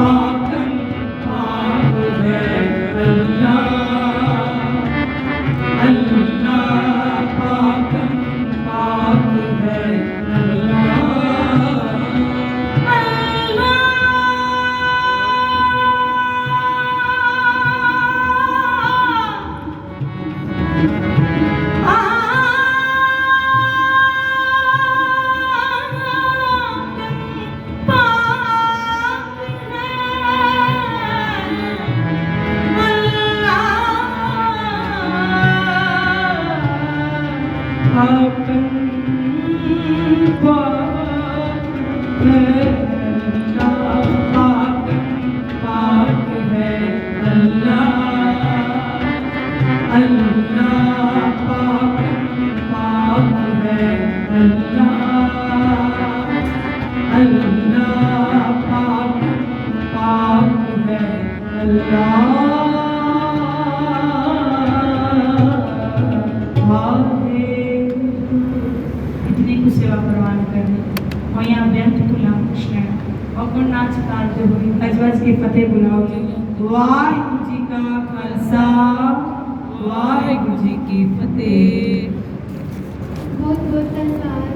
মাতা को सेवा प्रवान कर दे और यहाँ व्यंत बुला कृष्ण और कौन नाच कारते हुए अजवाज के पते बुलाओ वाहेगुरु जी का खालसा। वाहेगुरु जी की फतेह। बहुत बहुत धन्यवाद।